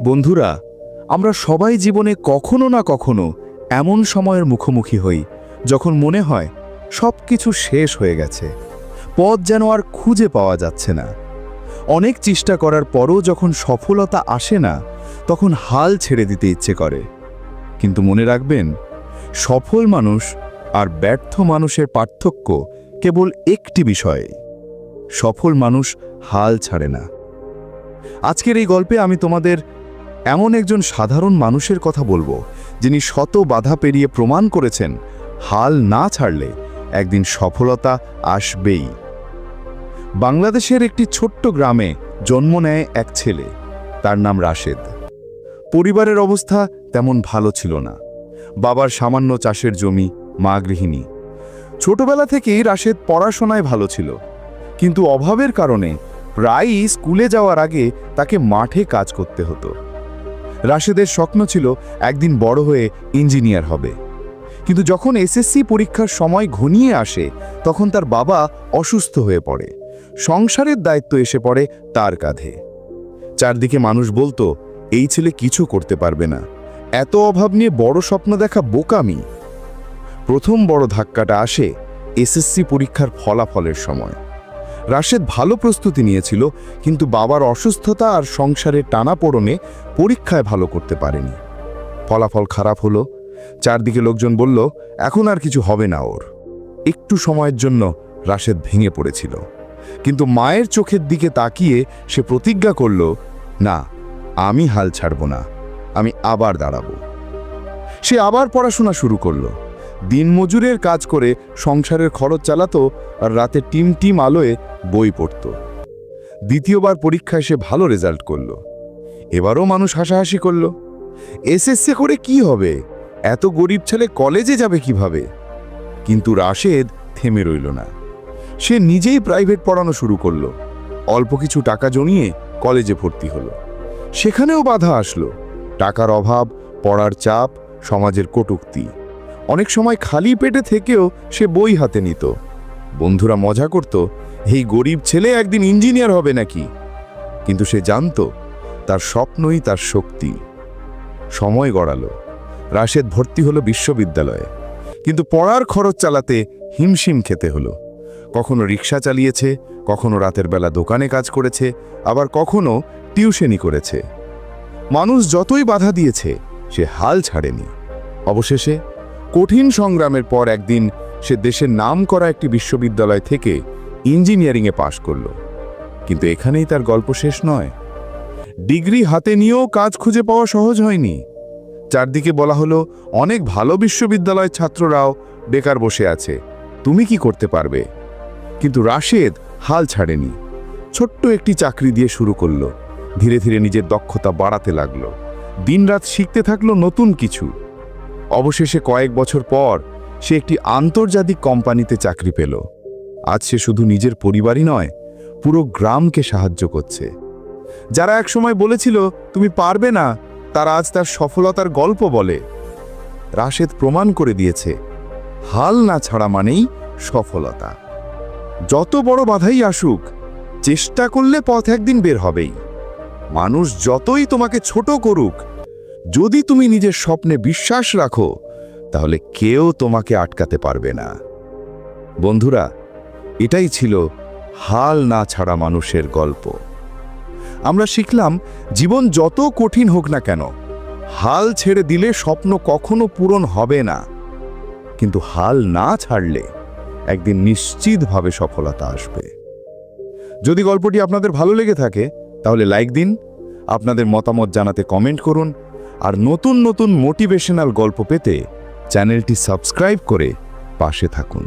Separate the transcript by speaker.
Speaker 1: বন্ধুরা, আমরা সবাই জীবনে কখনো না কখনো এমন সময়ের মুখোমুখি হই, যখন মনে হয় সব কিছু শেষ হয়ে গেছে, পথ যেন আর খুঁজে পাওয়া যাচ্ছে না। অনেক চেষ্টা করার পরও যখন সফলতা আসে না, তখন হাল ছেড়ে দিতে ইচ্ছে করে। কিন্তু মনে রাখবেন, সফল মানুষ আর ব্যর্থ মানুষের পার্থক্য কেবল একটি বিষয়ে, সফল মানুষ হাল ছাড়ে না। আজকের এই গল্পে আমি তোমাদের এমন একজন সাধারণ মানুষের কথা বলব, যিনি শত বাধা পেরিয়ে প্রমাণ করেছেন, হাল না ছাড়লে একদিন সফলতা আসবেই। বাংলাদেশের একটি ছোট্ট গ্রামে জন্ম নেয় এক ছেলে, তার নাম রাশেদ। পরিবারের অবস্থা তেমন ভালো ছিল না। বাবার সামান্য চাষের জমি, মা গৃহিণী। ছোটবেলা থেকেই রাশেদ পড়াশোনায় ভালো ছিল, কিন্তু অভাবের কারণে প্রায়ই স্কুলে যাওয়ার আগে তাকে মাঠে কাজ করতে হতো। রাশেদের স্বপ্ন ছিল একদিন বড় হয়ে ইঞ্জিনিয়ার হবে। কিন্তু যখন এসএসসি পরীক্ষার সময় ঘনিয়ে আসে, তখন তার বাবা অসুস্থ হয়ে পড়ে। সংসারের দায়িত্ব এসে পড়ে তার কাঁধে। চারদিকে মানুষ বলতো, এই ছেলে কিছু করতে পারবে না। এত অভাব নিয়ে বড় স্বপ্ন দেখা বোকামি। প্রথম বড় ধাক্কাটা আসে এসএসসি পরীক্ষার ফলাফলের সময়। রাশেদ ভালো প্রস্তুতি নিয়েছিল, কিন্তু বাবার অসুস্থতা আর সংসারের টানাপোড়নে পরীক্ষায় ভালো করতে পারেনি। ফলাফল খারাপ হলো। চারদিকে লোকজন বলল, এখন আর কিছু হবে না ওর। একটু সময়ের জন্য রাশেদ ভেঙে পড়েছিল। কিন্তু মায়ের চোখের দিকে তাকিয়ে সে প্রতিজ্ঞা করল, না, আমি হাল ছাড়ব না। আমি আবার দাঁড়াবো। সে আবার পড়াশোনা শুরু করল। দিনমজুরের কাজ করে সংসারের খরচ চালাতো আর রাতে টিম টিম আলোয় বই পড়ত। দ্বিতীয়বার পরীক্ষায় সে ভালো রেজাল্ট করল। এবারও মানুষ হাসাহাসি করল। এসএসসি করে কি হবে? এত গরিব ছেলে কলেজে যাবে কীভাবে? কিন্তু রাশেদ থেমে রইল না। সে নিজেই প্রাইভেট পড়ানো শুরু করল। অল্প কিছু টাকা জমিয়ে কলেজে ভর্তি হলো। সেখানেও বাধা আসলো। টাকার অভাব, পড়ার চাপ, সমাজের কটুক্তি। অনেক সময় খালি পেটে থেকেও সে বই হাতে নিত। বন্ধুরা মজা করত, এই গরিব ছেলে একদিন ইঞ্জিনিয়ার হবে নাকি? কিন্তু সে জানত, তার স্বপ্নই তার শক্তি। সময় গড়ালো। রাশেদ ভর্তি হলো বিশ্ববিদ্যালয়ে। কিন্তু পড়ার খরচ চালাতে হিমশিম খেতে হলো। কখনো রিক্সা চালিয়েছে, কখনো রাতের বেলা দোকানে কাজ করেছে, আবার কখনো টিউশনি করেছে। মানুষ যতই বাধা দিয়েছে, সে হাল ছাড়েনি। অবশেষে কঠিন সংগ্রামের পর একদিন সে দেশের নাম করা একটি বিশ্ববিদ্যালয় থেকে ইঞ্জিনিয়ারিংয়ে পাশ করল। কিন্তু এখানেই তার গল্প শেষ নয়। ডিগ্রি হাতে নিয়েও কাজ খুঁজে পাওয়া সহজ হয়নি। চারদিকে বলা হলো, অনেক ভালো বিশ্ববিদ্যালয়ের ছাত্ররাও বেকার বসে আছে, তুমি কি করতে পারবে? কিন্তু রাশেদ হাল ছাড়েনি। ছোট্ট একটি চাকরি দিয়ে শুরু করল। ধীরে ধীরে নিজের দক্ষতা বাড়াতে লাগল। দিনরাত শিখতে থাকল নতুন কিছু। অবশেষে কয়েক বছর পর সে একটি আন্তর্জাতিক কোম্পানিতে চাকরি পেল। আজ সে শুধু নিজের পরিবারই নয়, পুরো গ্রামকে সাহায্য করছে। যারা একসময় বলেছিল, তুমি পারবে না তারা আজ তার সফলতার গল্প বলে। রাশেদ প্রমাণ করে দিয়েছে, হাল না ছাড়া মানেই সফলতা। যত বড় বাধাই আসুক, চেষ্টা করলে পথ একদিন বের হবেই। মানুষ যতই তোমাকে ছোট করুক যদি তুমি নিজের স্বপ্নে বিশ্বাস রাখো, তাহলে কেউ তোমাকে আটকাতে পারবে না। বন্ধুরা, এটাই ছিল হাল না ছাড়া মানুষের গল্প। আমরা শিখলাম, জীবন যত কঠিন হোক না কেন, হাল ছেড়ে দিলে স্বপ্ন কখনো পূরণ হবে না। কিন্তু হাল না ছাড়লে একদিন নিশ্চিতভাবে সফলতা আসবে। যদি গল্পটি আপনাদের ভালো লেগে থাকে, তাহলে লাইক দিন, আপনাদের মতামত জানাতে কমেন্ট করুন আর নতুন নতুন মোটিভেশনাল গল্প পেতে চ্যানেলটি সাবস্ক্রাইব করে পাশে থাকুন।